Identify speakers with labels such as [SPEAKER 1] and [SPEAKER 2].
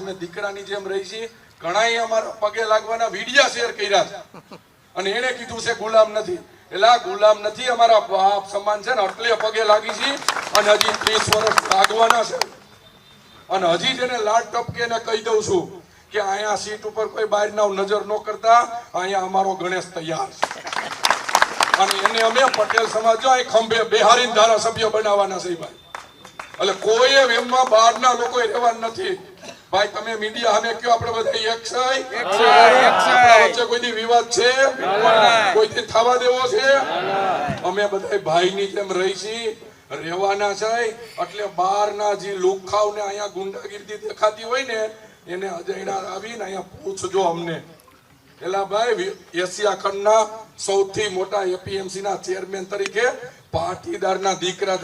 [SPEAKER 1] દીકરાની જેમ રહી છીએ. ઘણાએ અમારા પગે લાગવાના વિડિયા શેર કર્યા છે. અને એને કીધું છે, ગુલામ નથી. એટલે આ ગુલામ નથી, અમારા બાપ સમાન છે ને એટલે પગે લાગી છે અને હજી ત્રીસ વર્ષ લાગવાના છે. અને હજી જેને લાડ ટપકે ને કહી દઉં છું કે અહીંયા સીટ ઉપર કોઈ બહાર ના નજર ન કરતા, અહીંયા અમારો ગણેશ તૈયાર છે. અને એને અમે પટેલ સમાજ જો અહીં ખંભે બિહારી ધારાસભ્ય બનાવવાના છે, ભાઈ. એટલે કોઈ એમમાં બહારના લોકો રહેવા નથી. ભાઈ તમે મીડિયા સામે કયો આપણે બધા એક આપણા વચ્ચે કોઈ વિવાદ છે? કોઈ થવા દેવો છે? અમે બધા ભાઈની જેમ રહી છીએ રહેવાના છે એટલે બહારના જે લુખાવ ને અહીંયા ગુંડાગીરી દેખાતી હોય ને એને અજયણા આવીને અહીંયા પૂછજો અમને. એલા ભાઈ એશિયા ખંડના સૌથી મોટા એપીએમસી ના ચેરમેન તરીકે પાટીદારના દીકરા